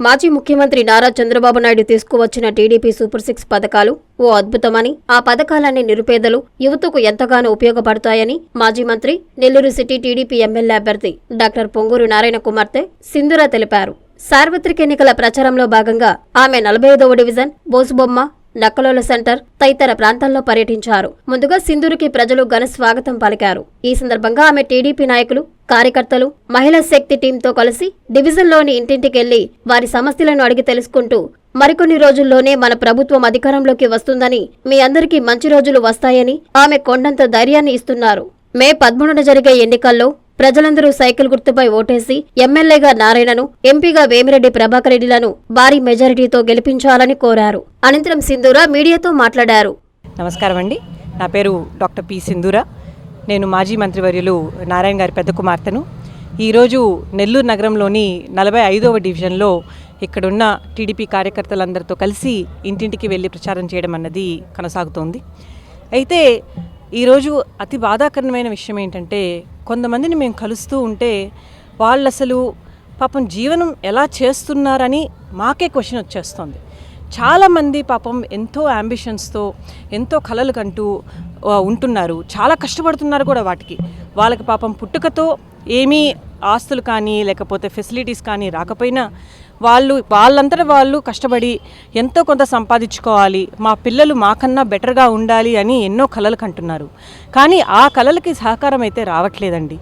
మాజీ ముఖ్యమంత్రి నారా చంద్రబాబు నాయుడు తీసుకువచ్చిన టీడీపీ సూపర్ సిక్స్ పథకాలు ఓ అద్భుతమని ఆ పథకాలన్నీ నిరుపేదలు యువతకు ఎంతగానో ఉపయోగపడతాయని మాజీ మంత్రి నెల్లూరు సిటీ టీడీపీ ఎమ్మెల్యే అభ్యర్థి డాక్టర్ పొంగూరు నారాయణ కుమార్తె సింధుర తెలిపారు. సార్వత్రిక ఎన్నికల ప్రచారంలో భాగంగా ఆమె నలభై ఐదవ డివిజన్ బోసుబొమ్మ నక్కలోల సెంటర్ తదితర ప్రాంతాల్లో పర్యటించారు. ముందుగా సింధూరుకి ప్రజలు ఘన స్వాగతం పలికారు. ఈ సందర్భంగా ఆమె టీడీపీ నాయకులు కార్యకర్తలు మహిళా శక్తి టీంతో కలిసి డివిజన్లోని ఇంటింటికెళ్ళి వారి సమస్యలను అడిగి తెలుసుకుంటూ మరికొన్ని రోజుల్లోనే మన ప్రభుత్వం అధికారంలోకి వస్తుందని మీ అందరికీ మంచి రోజులు వస్తాయని ఆమె కొండంత ధైర్యాన్ని ఇస్తున్నారు. మే పదమూడున జరిగే ఎన్నికల్లో ప్రజలందరూ సైకిల్ గుర్తుపై ఓటేసి ఎమ్మెల్యేగా నారాయణను ఎంపీగా వేమిరెడ్డి ప్రభాకర్ రెడ్డిలను భారీ మెజారిటీతో గెలిపించాలని కోరారు. అనంతరం సింధూర మీడియాతో మాట్లాడారు. నమస్కారం అండి. నా పేరు డాక్టర్ పి సింధూర. నేను మాజీ మంత్రివర్యులు నారాయణ గారి పెద్ద కుమార్తెను. ఈరోజు నెల్లూరు నగరంలోని నలభై ఐదవ డివిజన్లో ఇక్కడున్న టీడీపీ కార్యకర్తలందరితో కలిసి ఇంటింటికి వెళ్ళి ప్రచారం చేయడం అన్నది కొనసాగుతోంది. అయితే ఈరోజు అతి బాధాకరమైన విషయం ఏంటంటే కొంతమందిని మేము కలుస్తూ ఉంటే వాళ్ళు అసలు పాపం జీవనం ఎలా చేస్తున్నారని మాకే క్వశ్చన్ వచ్చేస్తుంది. చాలామంది పాపం ఎంతో అంబిషన్స్తో ఎంతో కలలు కంటూ ఉంటున్నారు. చాలా కష్టపడుతున్నారు కూడా వాటికి. వాళ్ళకి పాపం పుట్టుకతో ఏమీ ఆస్తులు కానీ లేకపోతే ఫెసిలిటీస్ కానీ రాకపోయినా వాళ్ళు వాళ్ళంతట వాళ్ళు కష్టపడి ఎంతో కొంత సంపాదించుకోవాలి. మా పిల్లలు మాకన్నా బెటర్గా ఉండాలి అని ఎన్నో కలలు కంటున్నారు. కానీ ఆ కలలకి సహకారం అయితే రావట్లేదండి.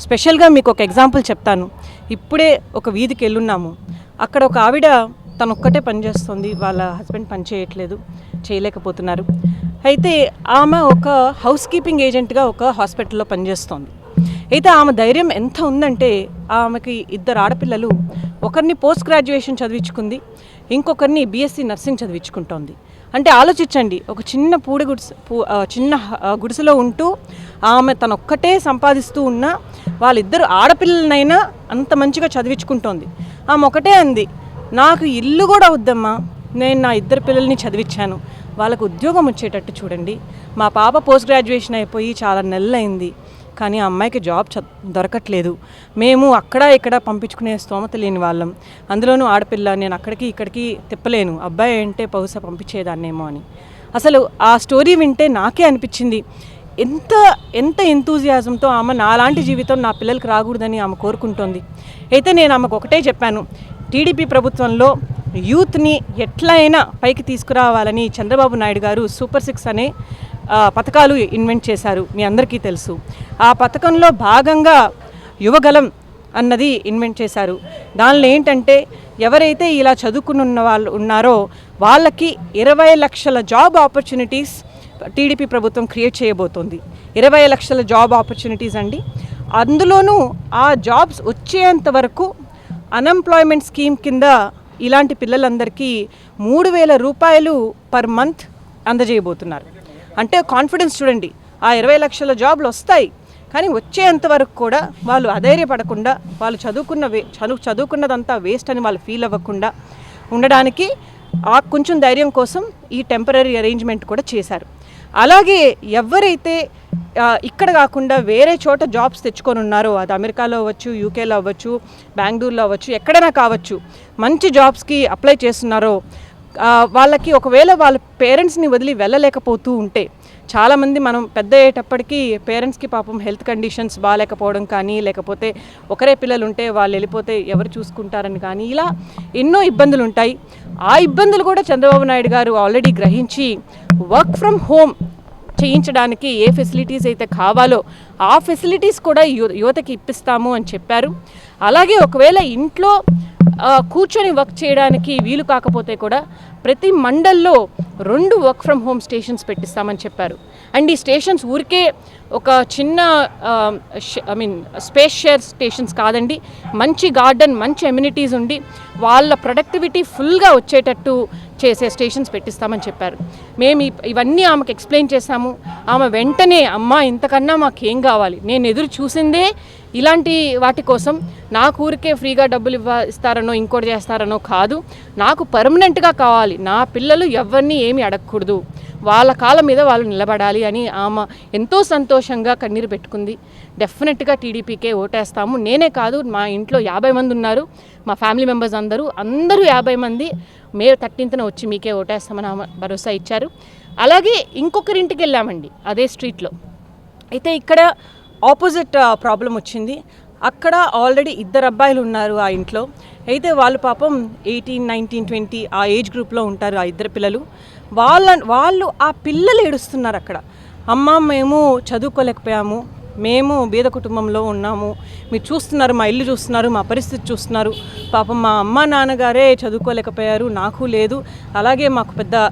స్పెషల్గా మీకు ఒక ఎగ్జాంపుల్ చెప్తాను. ఇప్పుడే ఒక వీధికి వెళ్ళున్నాము. అక్కడ ఒక ఆవిడ తను ఒక్కటే పనిచేస్తుంది వాళ్ళ హస్బెండ్ పని చేయట్లేదు చేయలేకపోతున్నారు. అయితే ఆమె ఒక హౌస్ కీపింగ్ ఏజెంట్గా ఒక హాస్పిటల్లో పనిచేస్తోంది అయితే ఆమె ధైర్యం ఎంత ఉందంటే ఆమెకి ఇద్దరు ఆడపిల్లలు ఒకరిని పోస్ట్ గ్రాడ్యుయేషన్ చదివించుకుంది ఇంకొకరిని బీఎస్సీ నర్సింగ్ చదివించుకుంటోంది. అంటే ఆలోచించండి ఒక చిన్న పూడి గుడిసె చిన్న గుడిసెలో ఉంటూ ఆమె తన ఒక్కటే సంపాదిస్తూ ఉన్న వాళ్ళిద్దరు ఆడపిల్లలనైనా అంత మంచిగా చదివించుకుంటోంది. ఆమె ఒకటే అంది నాకు ఇల్లు కూడా వద్దమ్మా నేను నా ఇద్దరు పిల్లల్ని చదివించాను వాళ్ళకు ఉద్యోగం వచ్చేటట్టు చూడండి. మా పాప పోస్ట్ గ్రాడ్యుయేషన్ అయిపోయి చాలా నెలలైంది. కానీ ఆ అమ్మాయికి జాబ్ చ దొరకట్లేదు. మేము అక్కడ ఇక్కడ పంపించుకునే స్తోమత లేని వాళ్ళం. అందులోనూ ఆడపిల్ల నేను అక్కడికి ఇక్కడికి తిప్పలేను. అబ్బాయి అంటే బహుశా పంపించేదాన్నేమో అని. అసలు ఆ స్టోరీ వింటే నాకే అనిపించింది. ఎంత ఎంత ఎంతూజియాజంతో ఆమె నాలాంటి జీవితం నా పిల్లలకి రాకూడదని ఆమె కోరుకుంటోంది. అయితే నేను ఆమెకు ఒకటే చెప్పాను. టీడీపీ ప్రభుత్వంలో యూత్ని ఎట్లయినా పైకి తీసుకురావాలని చంద్రబాబు నాయుడు గారు సూపర్ సిక్స్ అనే పథకాలు ఇన్వెంట్ చేశారు. మీ అందరికీ తెలుసు. ఆ పథకంలో భాగంగా యువగలం అన్నది ఇన్వెంట్ చేశారు. దానిలో ఏంటంటే ఎవరైతే ఇలా చదువుకుని ఉన్న వాళ్ళు ఉన్నారో వాళ్ళకి ఇరవై లక్షల జాబ్ ఆపర్చునిటీస్ టీడీపీ ప్రభుత్వం క్రియేట్ చేయబోతోంది. ఇరవై లక్షల జాబ్ ఆపర్చునిటీస్ అండి. అందులోనూ ఆ జాబ్స్ వచ్చేంత వరకు అన్ఎంప్లాయ్మెంట్ స్కీమ్ కింద ఇలాంటి పిల్లలందరికీ మూడు వేల రూపాయలు పర్ మంత్ అందజేయబోతున్నారు. అంటే కాన్ఫిడెన్స్ చూడండి ఆ ఇరవై లక్షల జాబ్లు వస్తాయి. కానీ వచ్చేంత వరకు కూడా వాళ్ళు అధైర్యపడకుండా వాళ్ళు చదువుకున్న వే చదువు చదువుకున్నదంతా వేస్ట్ అని వాళ్ళు ఫీల్ అవ్వకుండా ఉండడానికి ఆ కొంచెం ధైర్యం కోసం ఈ టెంపరీ అరేంజ్మెంట్ కూడా చేశారు. అలాగే ఎవరైతే ఇక్కడ కాకుండా వేరే చోట జాబ్స్ తెచ్చుకొని ఉన్నారో అది అమెరికాలో అవ్వచ్చు యూకేలో అవ్వచ్చు బెంగళూరులో అవ్వచ్చు ఎక్కడైనా కావచ్చు మంచి జాబ్స్కి అప్లై చేస్తున్నారో వాళ్ళకి ఒకవేళ వాళ్ళ పేరెంట్స్ని వదిలి వెళ్ళలేకపోతూ ఉంటే చాలామంది మనం పెద్ద అయ్యేటప్పటికీ పేరెంట్స్కి పాపం హెల్త్ కండిషన్స్ బాగాలేకపోవడం కానీ లేకపోతే ఒకరే పిల్లలు ఉంటే వాళ్ళు వెళ్ళిపోతే ఎవరు చూసుకుంటారని కానీ ఇలా ఎన్నో ఇబ్బందులు ఉంటాయి ఆ ఇబ్బందులు కూడా చంద్రబాబు నాయుడు గారు ఆల్రెడీ గ్రహించి వర్క్ ఫ్రమ్ హోమ్ చేయించడానికి ఏ ఫెసిలిటీస్ అయితే కావాలో ఆ ఫెసిలిటీస్ కూడా యువతకి ఇప్పిస్తాము అని చెప్పారు. అలాగే ఒకవేళ ఇంట్లో కూర్చొని వర్క్ చేయడానికి వీలు కాకపోతే కూడా ప్రతి మండల్లో రెండు వర్క్ ఫ్రమ్ హోమ్ స్టేషన్స్ పెట్టిస్తామని చెప్పారు. అండ్ ఈ స్టేషన్స్ ఊరికే ఒక చిన్న I mean space share stations కాదండి. మంచి గార్డెన్ మంచి ఎమ్యూనిటీస్ ఉండి వాళ్ళ ప్రొడక్టివిటీ ఫుల్గా వచ్చేటట్టు చేసే స్టేషన్స్ పెట్టిస్తామని చెప్పారు. మేము ఇవన్నీ ఆమెకు ఎక్స్ప్లెయిన్ చేశాము. ఆమె వెంటనే అమ్మ ఇంతకన్నా మాకేం కావాలి? నేను ఎదురు చూసిందే ఇలాంటి వాటి కోసం. నాకు ఊరికే ఫ్రీగా డబ్బులు ఇవ్వ ఇస్తారనో ఇంకోటి చేస్తారనో కాదు. నాకు పర్మనెంట్గా కావాలి. నా పిల్లలు ఎవరిని ఏమి అడగకూడదు. వాళ్ళ కాళ్ళ మీద వాళ్ళు నిలబడాలి అని ఆమె ఎంతో సంతోషంగా కన్నీరు పెట్టుకుంది. డెఫినెట్గా టీడీపీకే ఓటేస్తాము. నేనే కాదు మా ఇంట్లో యాభై మంది ఉన్నారు. మా ఫ్యామిలీ మెంబర్స్ అందరూ అందరూ యాభై మంది మే థర్టీన్త్న వచ్చి మీకే ఓటేస్తామని ఆమె భరోసా ఇచ్చారు. అలాగే ఇంకొకరింటికి వెళ్ళామండి అదే స్ట్రీట్లో. అయితే ఇక్కడ ఆపోజిట్ ప్రాబ్లం వచ్చింది. అక్కడ ఆల్రెడీ ఇద్దరు అబ్బాయిలు ఉన్నారు ఆ ఇంట్లో. అయితే వాళ్ళు పాపం ఎయిటీన్ నైన్టీన్ ట్వంటీ ఆ ఏజ్ గ్రూప్లో ఉంటారు ఆ ఇద్దరు పిల్లలు. వాళ్ళ వాళ్ళు ఆ పిల్లలు ఏడుస్తున్నారు అక్కడ. అమ్మ మేము చదువుకోలేకపోయాము. మేము బీద కుటుంబంలో ఉన్నాము. మీరు చూస్తున్నారు మా ఇల్లు చూస్తున్నారు మా పరిస్థితి చూస్తున్నారు. పాపం మా అమ్మ నాన్నగారే చదువుకోలేకపోయారు. నాకు లేదు. అలాగే మాకు పెద్ద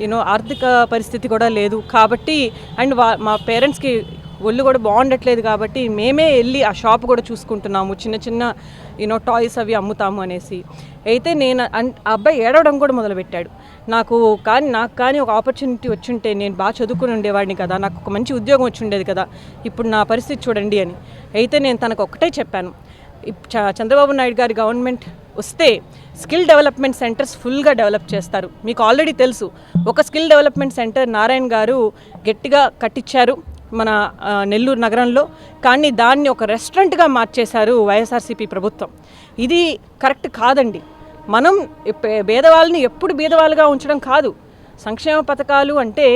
యూనో ఆర్థిక పరిస్థితి కూడా లేదు. కాబట్టి అండ్ వా మా పేరెంట్స్కి ఒళ్ళు కూడా బాగుండట్లేదు కాబట్టి మేమే వెళ్ళి ఆ షాప్ కూడా చూసుకుంటున్నాము. చిన్న చిన్న యూనో టాయ్స్ అవి అమ్ముతాము అనేసి. అయితే నేను అన్- ఆ అబ్బాయి ఏడవడం కూడా మొదలుపెట్టాడు. నాకు కానీ నాకు కానీ ఒక ఆపర్చునిటీ వచ్చుంటే నేను బాగా చదువుకుని ఉండేవాడిని కదా నాకు ఒక మంచి ఉద్యోగం వచ్చి ఉండేది కదా ఇప్పుడు నా పరిస్థితి చూడండి అని. అయితే నేను తనకు ఒక్కటే చెప్పాను. ఇప్- చ- చంద్రబాబు నాయుడు గారి గవర్నమెంట్ వస్తే స్కిల్ డెవలప్మెంట్ సెంటర్స్ ఫుల్గా డెవలప్ చేస్తారు. మీకు ఆల్రెడీ తెలుసు ఒక స్కిల్ డెవలప్మెంట్ సెంటర్ నారాయణ గారు గట్టిగా కట్టించారు మన నెల్లూరు నగరంలో. కానీ దాన్ని ఒక రెస్టారెంట్గా మార్చేశారు వైఎస్ఆర్సీపీ ప్రభుత్వం. ఇది కరెక్ట్ కాదండి. మనం భేదవాళ్ళని ఎప్పుడు భేదవాళ్ళుగా ఉంచడం కాదు. సంక్షేమ పథకాలు అంటే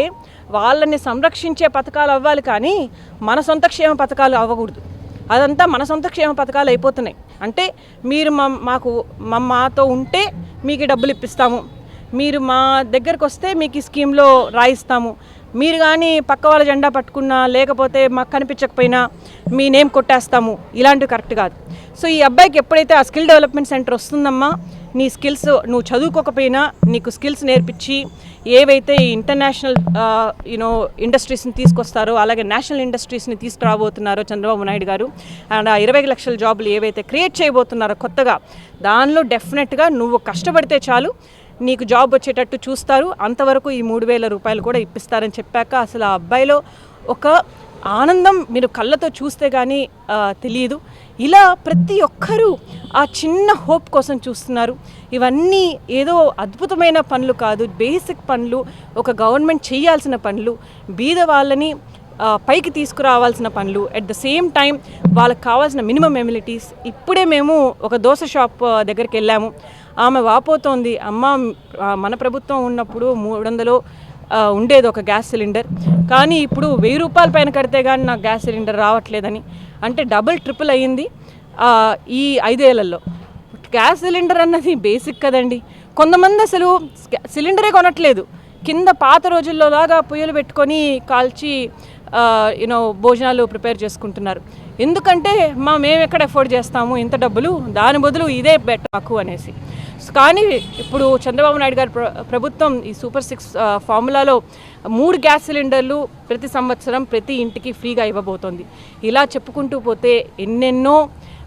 వాళ్ళని సంరక్షించే పథకాలు అవ్వాలి కానీ మన సొంత క్షేమ పథకాలు అవ్వకూడదు. అదంతా మన సొంత క్షేమ పథకాలు అయిపోతున్నాయి. అంటే మీరు మా మాకు మా మాతో ఉంటే మీకు డబ్బులు ఇప్పిస్తాము. మీరు మా దగ్గరకు వస్తే మీకు ఈ స్కీమ్లో రాయిస్తాము. మీరు కానీ పక్క వాళ్ళ జెండా పట్టుకున్నా లేకపోతే మాకు కనిపించకపోయినా మీ నేమ్ కొట్టేస్తాము. ఇలాంటివి కరెక్ట్ కాదు. సో ఈ అబ్బాయికి ఎప్పుడైతే ఆ స్కిల్ డెవలప్మెంట్ సెంటర్ వస్తుందమ్మా నీ స్కిల్స్ నువ్వు చదువుకోకపోయినా నీకు స్కిల్స్ నేర్పించి ఏవైతే ఈ ఇంటర్నేషనల్ యూనో ఇండస్ట్రీస్ని తీసుకొస్తారో అలాగే నేషనల్ ఇండస్ట్రీస్ని తీసుకురాబోతున్నారో చంద్రబాబు నాయుడు గారు అండ్ ఆ ఇరవై లక్షల జాబులు ఏవైతే క్రియేట్ చేయబోతున్నారో కొత్తగా దానిలో డెఫినెట్గా నువ్వు కష్టపడితే చాలు. నీకు జాబ్ వచ్చేటట్టు చూస్తారు. అంతవరకు ఈ మూడు వేల రూపాయలు కూడా ఇప్పిస్తారని చెప్పాక అసలు ఆ అబ్బాయిలో ఒక ఆనందం మీరు కళ్ళతో చూస్తే కానీ తెలియదు. ఇలా ప్రతి ఒక్కరూ ఆ చిన్న హోప్ కోసం చూస్తున్నారు. ఇవన్నీ ఏదో అద్భుతమైన పనులు కాదు. బేసిక్ పనులు ఒక గవర్నమెంట్ చేయాల్సిన పనులు బీద వాళ్ళని పైకి తీసుకురావాల్సిన పనులు. అట్ ద సేమ్ టైం వాళ్ళకి కావాల్సిన మినిమం ఎమ్యూనిటీస్ ఇప్పుడే మేము ఒక దోశ షాప్ దగ్గరికి వెళ్ళాము. ఆమె వాపోతోంది. అమ్మ మన ప్రభుత్వం ఉన్నప్పుడు మూడు వందలు ఉండేది ఒక గ్యాస్ సిలిండర్. కానీ ఇప్పుడు వెయ్యి రూపాయల పైన కడితే కానీ నాకు గ్యాస్ సిలిండర్ రావట్లేదని. అంటే డబుల్ ట్రిపుల్ అయ్యింది ఈ ఐదేళ్ళలో. గ్యాస్ సిలిండర్ అన్నది బేసిక్ కదండి. కొంతమంది అసలు సిలిండరే కొనట్లేదు. కింద పాత రోజుల్లో లాగా పొయ్యలు పెట్టుకొని కాల్చి యూనో భోజనాలు ప్రిపేర్ చేసుకుంటున్నారు. ఎందుకంటే మా మేము ఎక్కడ ఎఫోర్డ్ చేస్తాము? ఇంత డబ్బులు దాని బదులు ఇదే బెటర్ మాకు అనేసి. కానీ ఇప్పుడు చంద్రబాబు నాయుడు గారి ప్ర- ప్రభుత్వం ఈ సూపర్ సిక్స్ ఫార్ములాలో మూడు గ్యాస్ సిలిండర్లు ప్రతి సంవత్సరం ప్రతి ఇంటికి ఫ్రీగా ఇవ్వబోతోంది. ఇలా చెప్పుకుంటూ పోతే ఎన్నెన్నో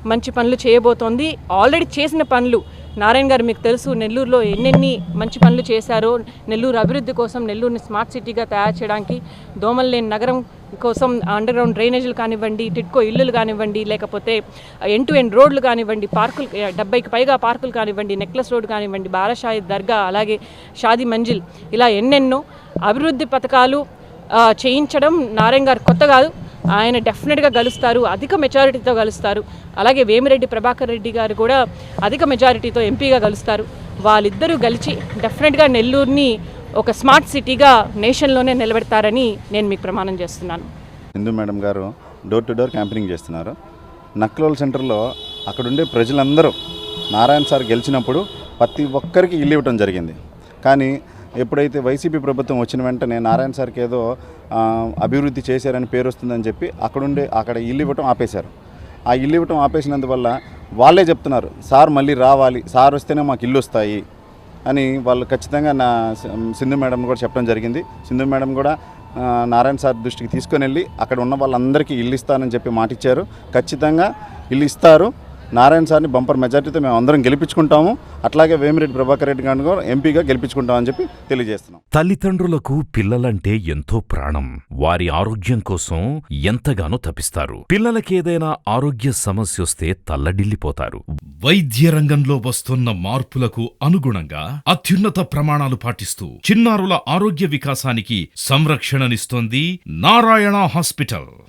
మంచి పనులు చేయబోతోంది. ఆల్రెడీ చేసిన పనులు నారాయణ గారు మీకు తెలుసు నెల్లూరులో ఎన్నెన్ని మంచి పనులు చేశారో నెల్లూరు అభివృద్ధి కోసం నెల్లూరుని స్మార్ట్ సిటీగా తయారు చేయడానికి దోమల్లేని నగరం కోసం అండర్ గ్రౌండ్ డ్రైనేజీలు కానివ్వండి టిట్కో ఇల్లులు కానివ్వండి లేకపోతే ఎన్ టు ఎండ్ రోడ్లు కానివ్వండి పార్కులు డెబ్బైకి పైగా పార్కులు కానివ్వండి నెక్లెస్ రోడ్ కానివ్వండి బారాషాయి దర్గా అలాగే షాది మంజిల్ ఇలా ఎన్నెన్నో అభివృద్ధి పథకాలు చేయించడం నారాయణ గారు కొత్త కాదు. ఆయన డెఫినెట్గా గెలుస్తారు అధిక మెజారిటీతో గెలుస్తారు. అలాగే వేమిరెడ్డి ప్రభాకర్ రెడ్డి గారు కూడా అధిక మెజారిటీతో ఎంపీగా గెలుస్తారు. వాళ్ళిద్దరూ గెలిచి డెఫినెట్గా నెల్లూరుని ఒక స్మార్ట్ సిటీగా నేషన్లోనే నిలబెడతారని నేను మీకు ప్రమాణం చేస్తున్నాను. హిందూ మేడం గారు డోర్ టు డోర్ క్యాంపెయినింగ్ చేస్తున్నారు. నక్లోల్ సెంటర్లో అక్కడుండే ప్రజలందరూ నారాయణ సార్ గెలిచినప్పుడు ప్రతి ఒక్కరికి ఇల్లు ఇవ్వటం జరిగింది. కానీ ఎప్పుడైతే వైసీపీ ప్రభుత్వం వచ్చిన వెంటనే నారాయణ సార్కి ఏదో అభివృద్ధి చేశారని పేరు వస్తుందని చెప్పి అక్కడుండే అక్కడ ఇల్లు ఇవ్వటం ఆపేశారు. ఆ ఇల్లు ఇవ్వటం ఆపేసినందువల్ల వాళ్ళే చెప్తున్నారు సార్ మళ్ళీ రావాలి సార్ వస్తేనే మాకు ఇల్లు వస్తాయి అని వాళ్ళు ఖచ్చితంగా నా సింధు మేడం కూడా చెప్పడం జరిగింది. సింధు మేడం కూడా నారాయణ సార్ దృష్టికి తీసుకొని వెళ్ళి అక్కడ ఉన్న వాళ్ళందరికీ ఇల్లు ఇస్తానని చెప్పి మాటిచ్చారు. ఖచ్చితంగా ఇల్లు ఇస్తారు. నారాయణ సార్ని బంపర్ మెజార్టీతో మేము అందరం గెలిపించుకుంటాము. అట్లాగే వేమిరెడ్డి ప్రభాకర్ రెడ్డి గారిని కూడా ఎంపీగా గెలిపించుకుంటామని చెప్పి తెలియజేస్తున్నాం. తల్లిదండ్రులకు పిల్లలంటే ఎంతో ప్రాణం. వారి ఆరోగ్యం కోసం ఎంతగానో తపిస్తారు. పిల్లలకేదైనా ఆరోగ్య సమస్యొస్తే తల్లడిల్లిపోతారు. వైద్య రంగంలో వస్తున్న మార్పులకు అనుగుణంగా అత్యున్నత ప్రమాణాలు పాటిస్తూ చిన్నారుల ఆరోగ్య వికాసానికి సంరక్షణనిస్తోంది నారాయణ హాస్పిటల్.